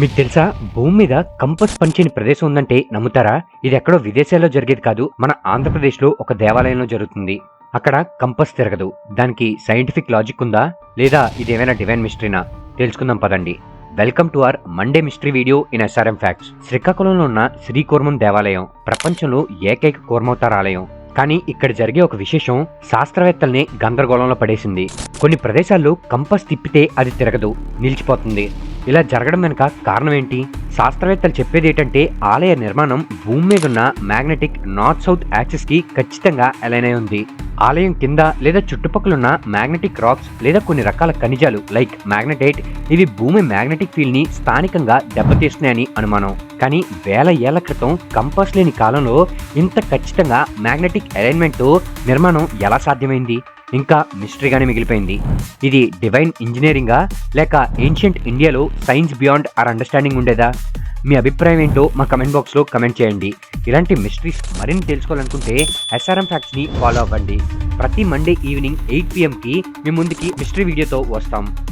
మీకు తెలుసా? భూమి మీద కంపస్ పంచని ప్రదేశం ఉందంటే నమ్ముతారా? ఇది ఎక్కడో విదేశాల్లో జరిగేది కాదు మన ఆంధ్రప్రదేశ్లో ఒక దేవాలయంలో జరుగుతుంది. అక్కడ కంపస్ తిరగదు. దానికి సైంటిఫిక్ లాజిక్ ఉందా? లేదా ఇదేమైనా డివైన్ మిస్టరీనా? తెలుసుకుందాం పదండి. Welcome to our Monday mystery video in SRM facts. శ్రీకాకుళంలో ఉన్న శ్రీకూర్మం దేవాలయం ప్రపంచంలో ఏకైక కూర్మవతార ఆలయం కానీ ఇక్కడ జరిగే ఒక విశేషం శాస్త్రవేత్తల్ని గందరగోళంలో పడేసింది. కొన్ని ప్రదేశాల్లో కంపస్ తిప్పితే అది తిరగదు నిలిచిపోతుంది. ఇలా జరగడం వెనుక కారణం ఏంటి? శాస్త్రవేత్తలు చెప్పేది ఏంటంటే ఆలయ నిర్మాణం భూమి మీద ఉన్న మ్యాగ్నెటిక్ నార్త్ సౌత్ యాక్సిస్కి ఖచ్చితంగా అలైన్ అయి ఉంది. ఆలయం కింద లేదా చుట్టుపక్కల ఉన్న మ్యాగ్నెటిక్ రాక్స్ లేదా కొన్ని రకాల ఖనిజాలు లైక్ మ్యాగ్నెటైట్ ఇవి భూమి మ్యాగ్నెటిక్ ఫీల్డ్ని స్థానికంగా దెబ్బతీస్తున్నాయని అనుమానం. కానీ వేల ఏళ్ళ క్రితం కంపాస్ లేని కాలంలో ఇంత ఖచ్చితంగా మ్యాగ్నెటిక్ అలైన్మెంట్ నిర్మాణం ఎలా సాధ్యమైంది? ఇంకా మిస్టరీగానే మిగిలిపోయింది. ఇది డివైన్ ఇంజనీరింగా లేక ఏన్షియంట్ ఇండియాలో సైన్స్ బియాండ్ ఆర్ అండర్స్టాండింగ్ ఉండేదా? మీ అభిప్రాయం ఏంటో మా కమెంట్ బాక్స్లో కమెంట్ చేయండి. ఇలాంటి మిస్టరీస్ మరిన్ని తెలుసుకోవాలనుకుంటే ఎస్ఆర్ఎం ఫ్యాక్ట్స్ని ఫాలో అవ్వండి. ప్రతి మండే ఈవినింగ్ ఎయిట్ పిఎంకి మీ ముందుకి మిస్టరీ వీడియోతో వస్తాం.